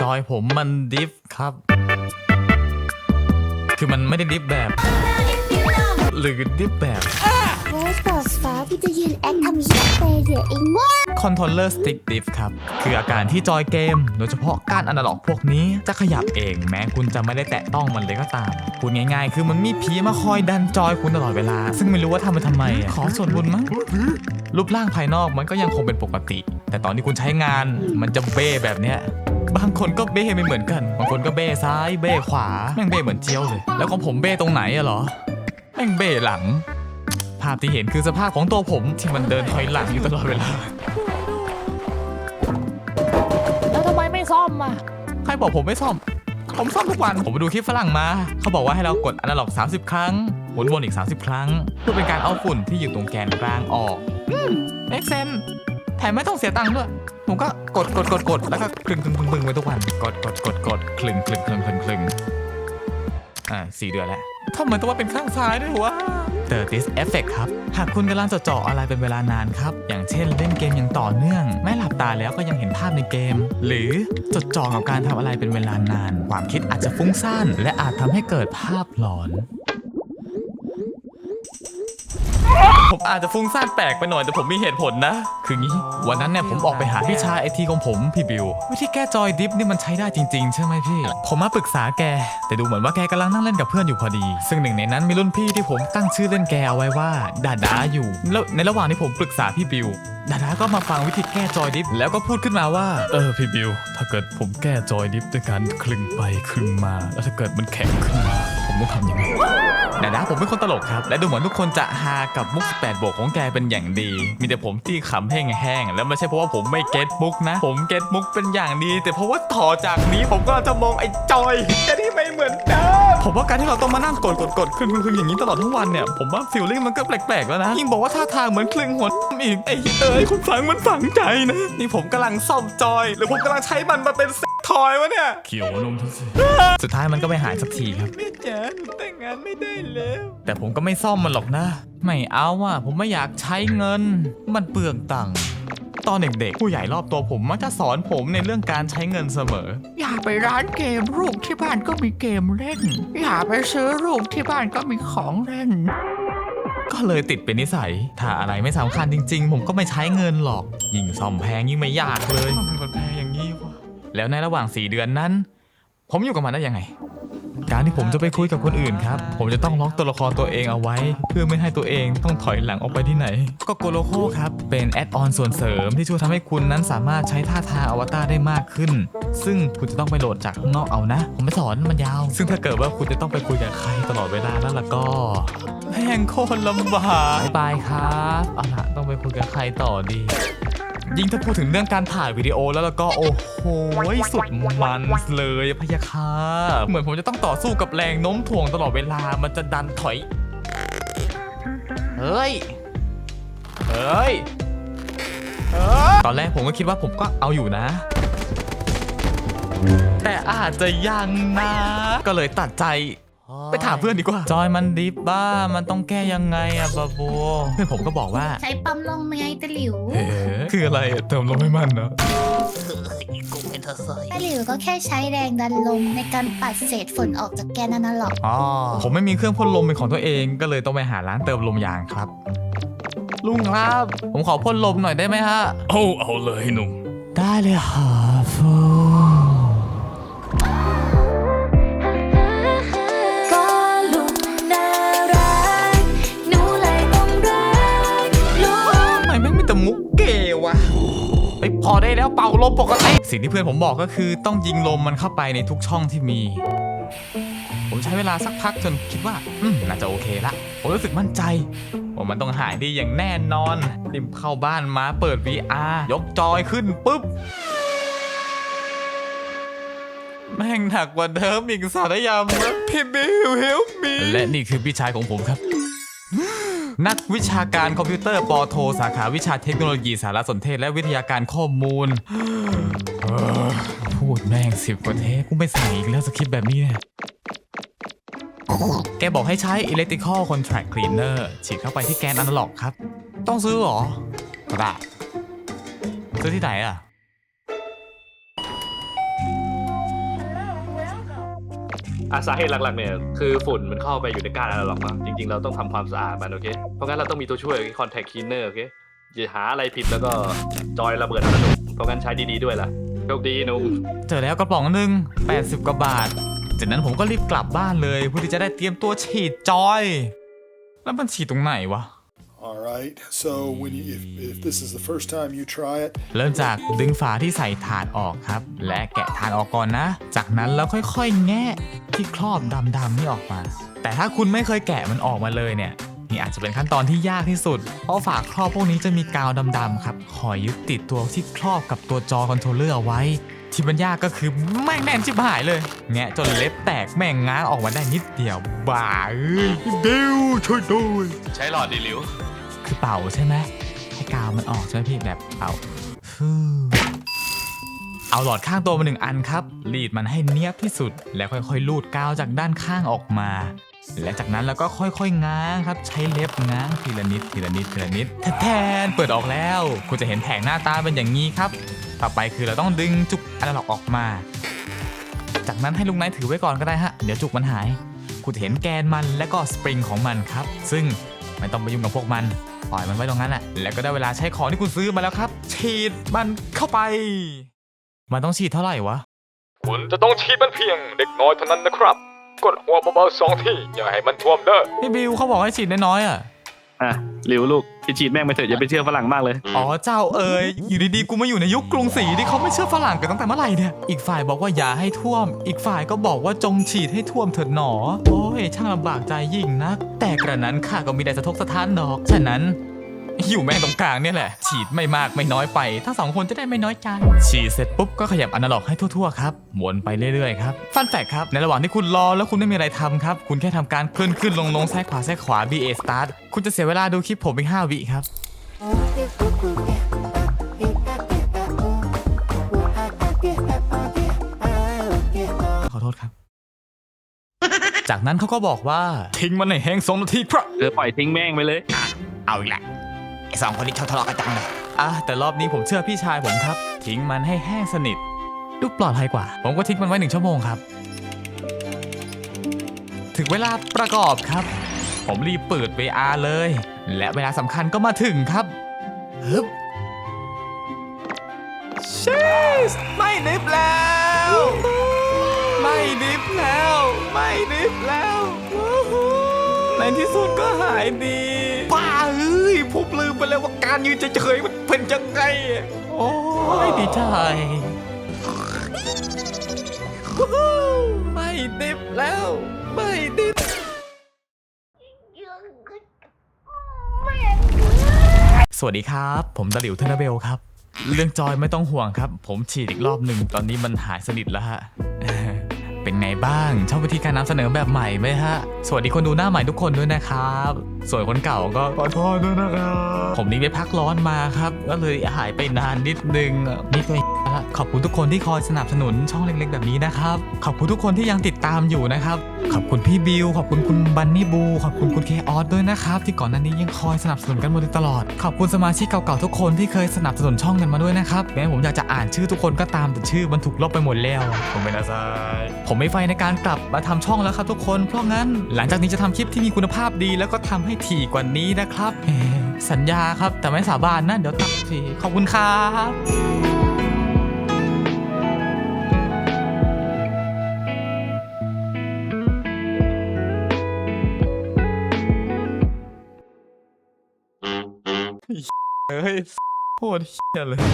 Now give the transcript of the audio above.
จอยผมมันดิฟครับ คือมันไม่ได้ดิฟแบบ หรือดิฟแบบโรสเปิดฟ้าพี่จะยืนแอคทำชิปเปย์เดี๋ยวเองว่า Controller Stick Diff ครับ คืออาการที่จอยเกม โดยเฉพาะการอนาล็อกพวกนี้จะขยับเอง แม้คุณจะไม่ได้แตะต้องมันเลยก็ตามพูดง่ายๆ คือมันมีผีมาคอยดันจอยคุณตลอดเวลา ซึ่งไม่รู้ว่าทำไปทำไมอะขอส่วนบุญมั้งรูปร่างภายนอกมันก็ยังคงเป็นปกติ แต่ตอนที่คุณใช้งานมันจะเบ้แบบเนี้ย บางคนก็เบ้ไม่เหมือนกัน บางคนก็เบ้ซ้ายเบ้ขวา แม่งเบ้เหมือนเจียวเลย แล้วของผมเบ้ตรงไหนอะเหรอ แม่งเบ้หลัง ภาพที่เห็นคือสภาพของตัวผมที่มันเดินถอยหลังอยู่ตลอดเวลา แล้วทำไมไม่ซ่อมอะ ใครบอกผมไม่ซ่อม ผมซ่อมทุกวัน ผมไปดูคลิปฝรั่งมา เขาบอกว่าให้เรากดอนาล็อก 30 ครั้ง หมุนวนอีก 30 ครั้ง เพื่อเป็นการเอาฝุ่นที่อยู่ตรงแกนกลางออกอืมเอ็กเซน แถมไม่ต้องเสียตังค์ด้วย ผมก็กดกดกดกดแล้วก็คลึงคลึงคลึงคลึงไปทุกวัน กดกดกดกดคลึงคลึงคลึงคลึงคลึงอ่าสี่เดือนแล้วทำไมต้องมาเป็นข้างซ้ายด้วยวะเตอร์ติสเอฟเฟกครับ หากคุณกำลังจดจ่ออะไรเป็นเวลานานครับ อย่างเช่นเล่นเกมอย่างต่อเนื่องแม้หลับตาแล้วก็ยังเห็นภาพในเกม หรือจดจ่อกับการทำอะไรเป็นเวลานาน ความคิดอาจจะฟุ้งซ่านและอาจทำให้เกิดภาพหลอน ผมอาจจะฟุ้งซ่านแปลกไปหน่อยแต่ผมมีเหตุผลนะ คืองี้ วันนั้นเนี่ยผมออกไปหาพี่ชายไอทีของผมพี่บิว วิธีแก้จอยดิฟนี่มันใช้ได้จริงๆ ใช่ไหมพี่ ผมมาปรึกษาแก แต่ดูเหมือนว่าแกกำลังนั่งเล่นกับเพื่อนอยู่พอดี ซึ่งหนึ่งในนั้นมีรุ่นพี่ที่ผมตั้งชื่อเล่นแกเอาไว้ว่าดาดาอยู่ แล้วในระหว่างที่ผมปรึกษาพี่บิวดาดาก็มาฟังวิธีแก้จอยดิฟแล้วก็พูดขึ้นมาว่า เออพี่บิว ถ้าเกิดผมแก้จอยดิฟด้วยการคลึงไปคลึงมา แล้วถ้าเกิดมันแข็งขึ้นมา ผมต้องทำยังไงดาดาผมเป็นคนตลกครับ และดูเหมือนทุกคนจะฮากับมุก 18บวกของแกเป็นอย่างดี มีแต่ผมที่ขำแห้งๆ แล้วไม่ใช่เพราะว่าผมไม่เก็ตมุกนะ ผมเก็ตมุกเป็นอย่างดี แต่เพราะว่าต่อจากนี้ผมก็จะมองไอ้จอยแกที่ไม่เหมือนเดิมผมว่าการที่เราต้องมานั่งกดกดกดคลึงคลึงคลึงอย่างนี้ตลอดทั้งวันเนี่ย ผมว่าฟิลลิ่งมันก็แปลกๆแล้วนะ ยิ่งบอกว่าท่าทางเหมือนคลึงหัวอีกไอ้เอ้ยคุณฟังมันฝังใจนะ นี่ผมกำลังซ่อมจอย หรือผมกำลังใช้มันมาเป็นทอยวะเนี่ย เขียวนมทั้งสิสุดท้ายมันก็ไม่หายสักทีครับแม่ จ๋าหนูแต่งงานไม่ได้แล้ว แต่ผมก็ไม่ซ่อมมันหรอกนะ ไม่เอาอะผมไม่อยากใช้เงิน มันเปลืองตังค์ตอนเด็กๆผู้ใหญ่รอบตัวผมมักจะสอนผมในเรื่องการใช้เงินเสมอ อย่าไปร้านเกมลูกที่บ้านก็มีเกมเล่น อย่าไปซื้อลูกที่บ้านก็มีของเล่น ก็เลยติดเป็นนิสัย ถ้าอะไรไม่สำคัญจริงๆ ผมก็ไม่ใช้เงินหรอก ยิ่งซ่อมแพงยิ่งไม่ยากเลยมันเป็นแพงอย่างนี้วะแล้วในระหว่าง 4 เดือนนั้น ผมอยู่กับมันได้ยังไง การที่ผมจะไปคุยกับคนอื่นครับ ผมจะต้องล็อกตัวละครตัวเองเอาไว้ เพื่อไม่ให้ตัวเองต้องถอยหลังออกไปที่ไหน ก็โกโลโคครับ เป็นแอดออนส่วนเสริมที่ช่วยทำให้คุณนั้นสามารถใช้ท่าทางอวตารได้มากขึ้น ซึ่งคุณจะต้องไปโหลดจากข้างนอกเอานะ ผมไม่สอนมันยาว ซึ่งถ้าเกิดว่าคุณจะต้องไปคุยกับใครตลอดเวลาแล้วล่ะก็แม่งโคตรลำบากบายบายครับเอาล่ะต้องไปคุยกับใครต่อดี ยิ่งถ้าพูดถึงเรื่องการถ่ายวิดีโอแล้วแล้วก็โอ้โหสุดมันเลยพะยะค่ะเหมือนผมจะต้องต่อสู้กับแรงโน้มถ่วงตลอดเวลามันจะดันถอย เฮ้ย เฮ้ยเฮ้ยตอนแรกผมก็คิดว่าผมก็เอาอยู่นะ แต่อาจจะยังนะ ก็เลยตัดใจ ไปถามเพื่อนดีกว่า จอยมันดิฟบ้า มันต้องแก้ยังไงอะบาบูเพื่อนผมก็บอกว่า ใช้ปั๊มลงไงตะหลิวเอ๊ะคืออะไรอะเติมลมให้มันเนาะตะหลิวก็แค่ใช้แรงดันลมในการปัดเศษฝุ่นออกจากแกนอนาล็อกอ๋อผมไม่มีเครื่องพ่นลมเป็นของตัวเองก็เลยต้องไปหาร้านเติมลมยางครับ ลุงครับ ผมขอพ่นลมหน่อยได้ไหมฮะเอาเอาเลยหนุ่มได้เลยครับ อได้แล้วเป่าลมปกติสิ่งที่เพื่อนผมบอกก็คือต้องยิงลมมันเข้าไปในทุกช่องที่มี ผมใช้เวลาสักพักจนคิดว่า อืมน่าจะโอเคละผมรู้สึกมั่นใจว่ามันต้องหายดีอย่างแน่นอนริมเข้าบ้านมาเปิด VR ยกจอยขึ้นปุ๊บแม่งหนักกว่าเดิมอีกสารยามพี่บิวเฮลมีและนี่คือพี่ชายของผมครับ นักวิชาการคอมพิวเตอร์ปอโท สาขาวิชาเทคโนโลยีสารสนเทศและวิทยาการข้อมูล พูดแม่งสิบกว่าเทปกูไม่ใส่อีกแล้วสคริปต์แบบนี้เนี่ยแกบอกให้ใช้ Electrical Contract Cleaner ฉีดเข้าไปที่แกนอนาล็อกครับ ต้องซื้อเหรอ ก็ได้ ซื้อที่ไหนอะ อาสาเหตุหลักๆเนี่ยคือฝุ่นมันเข้าไปอยู่ในก้านอะไรหรอกเนาะจริงๆเราต้องทำความสะอาดมันโอเคเพราะงั้นเราต้องมีตัวช่วยคอนแทคคลีนเนอร์โอเคอย่าหาอะไรผิดแล้วก็จอยระเบิดนะหนุ่มเพราะงั้นใช้ดีๆด้วยล่ะโชคดีหนุ่มเจอแล้วกระป๋องหนึ่ง80 กว่าบาท จากนั้นผมก็รีบกลับบ้านเลยเพื่อที่จะได้เตรียมตัวฉีดจอย แล้วมันฉีดตรงไหนวะ All right. So when you, if, if this is the first time you try it, เริ่มจากดึงฝาที่ใส่ถ่านออกครับ และแกะถ่านออกก่อนนะ จากนั้นเราค่อยๆ แงะที่ครอบดำๆนี่ออกมา แต่ถ้าคุณไม่เคยแกะมันออกมาเลยเนี่ยนี่อาจจะเป็นขั้นตอนที่ยากที่สุด เพราะฝาครอบพวกนี้จะมีกาวดำๆครับคอยยึดติดตัวที่ครอบกับตัวจอคอนโทรลเลอร์เอาไว้ ที่มันยากก็คือแม่งแน่นชิบหายเลย แงะจนเล็บแตกแม่งง้างออกมาได้นิดเดียว บ้าเอ้ยดิวช่วยด้วย ใช้หลอดดีหลิวคือ เป่าใช่ไหมให้กาวมันออกใช่ไหมพี่แบบเป่าฟูเอาหลอดข้างตัวมาหนึ่งอันครับรีดมันให้เนียบที่สุด แล้วค่อยๆ ลูดกาวจากด้านข้างออกมา และจากนั้นเราก็ค่อยๆ ง้างครับ ใช้เล็บง้างทีละนิดทีละนิดทีละนิดแทนเปิดออกแล้ว คุณจะเห็นแผงหน้าตาเป็นอย่างนี้ครับ ต่อไปคือเราต้องดึงจุกอนาล็อกออกมา จากนั้นให้ลุงไนท์ถือไว้ก่อนก็ได้ฮะเดี๋ยวจุกมันหาย คุณจะเห็นแกนมันและก็สปริงของมันครับ ซึ่ง ไม่ต้องไปยุ่งกับพวกมัน ปล่อยมันไว้ตรงนั้นแหละแล้วก็ได้เวลาใช้ของที่คุณซื้อมาแล้วครับ ฉีดมันเข้าไป มันต้องฉีดเท่าไหร่วะ คุณจะต้องฉีดมันเพียงเด็กน้อยเท่านั้นนะครับ กดหัวเบาๆสองทีอย่าให้มันท่วมเด้อพี่บิวเขาบอกให้ฉีดน้อยๆอะ อะหลิวลูกฉีดแม่งไปเถอะอย่าไปเชื่อฝรั่งมากเลย อ๋อเจ้าเอ๋ยอยู่ดีๆกูมาอยู่ในยุคกรุงศรีที่เขาไม่เชื่อฝรั่งกันตั้งแต่เมื่อไหร่เนี่ยอีกฝ่ายบอกว่าอย่าให้ท่วม อีกฝ่ายก็บอกว่าจงฉีดให้ท่วมเถิดหนอ โอ้ยช่างลำบากใจยิ่งนัก แต่กระนั้นข้าก็มีแต่สะทกสะท้านดอก ฉะนั้น อยู่แม่งตรงกลางเนี่ยแหละ ฉีดไม่มากไม่น้อยไปทั้งสองคนจะได้ไม่น้อยใจฉีดเสร็จปุ๊บก็ขยับอนาล็อกให้ทั่วๆครับวนไปเรื่อยๆครับฟันแฟกครับในระหว่างที่คุณรอแล้วคุณไม่มีอะไรทำครับคุณแค่ทำการขึ้นขึ้นลงลงซ้ายขวาซ้ายขวา BA start คุณจะเสียเวลาดูคลิปผมอีก5วิครับขอโทษครับ จากนั้นเขาก็บอกว่าทิ้งมันในแห้งสองนาทีครับเออปล่อยทิ้งแม่งไปเลย เอาอีกแหละ ไอสองคนนี้ชอบทะเลาะกันจังเลย อะแต่รอบนี้ผมเชื่อพี่ชายผมครับ ทิ้งมันให้แห้งสนิท ดูปลอดภัยกว่า ผมก็ทิ้งมันไว้หนึ่งชั่วโมงครับ ถึงเวลาประกอบครับ ผมรีบเปิด VR เลย และเวลาสำคัญก็มาถึงครับฮึบชีสไม่ดิฟแล้ว ไม่ดิฟแล้ว ไม่ดิฟแล้ววู้ฮู้ในที่สุดก็หายดีป้าเอ้ย ผมลืมไปแล้วว่าการยืนเฉยๆมันเป็นยังไง โอ้ยดีใจวู้ฮู้ไม่ดิฟแล้ว ไม่ดิฟสวัสดีครับ ผมตะหลิวเทอร์นาเบลครับ เรื่องจอยไม่ต้องห่วงครับ ผมฉีดอีกรอบหนึ่งตอนนี้มันหายสนิทแล้วฮะ เป็นไงบ้างชอบวิธีการนำเสนอแบบใหม่ไหมฮะ สวัสดีคนดูหน้าใหม่ทุกคนด้วยนะครับ ส่วนคนเก่าก็ขอโทษด้วยนะครับ ผมนี่ไปพักร้อนมาครับ ก็เลยหายไปนานนิดนึงนี่ก็ละ ขอบคุณทุกคนที่คอยสนับสนุนช่องเล็กๆ แบบนี้นะครับ ขอบคุณทุกคนที่ยังติดตามอยู่นะครับ ขอบคุณพี่บิว ขอบคุณคุณบันนี่บู ขอบคุณคุณเคออสด้วยนะครับ ที่ก่อนหน้านี้ยังคอยสนับสนุนกันมาโดยตลอด ขอบคุณสมาชิกเก่าๆทุกคนที่เคยสนับสนุนช่องกันมาด้วยนะครับ แม้ผมอยากจะอ่านชื่อทุกคนก็ตามแต่ชื่อมันถูกลบไปหมดแล้ว ผมไม่น่าใช่ผมไม่ไฟในการกลับมาทำช่องแล้วครับทุกคน เพราะงั้น หลังจากนี้จะทำคลิปที่มีคุณภาพดี แล้วก็ทำให้ถี่กว่านี้นะครับเฮ้สัญญาครับแต่ไม่สาบานนะเดี๋ยวตัดทีขอบคุณครับ เฮ้ยโคตรเฮี้ยเลย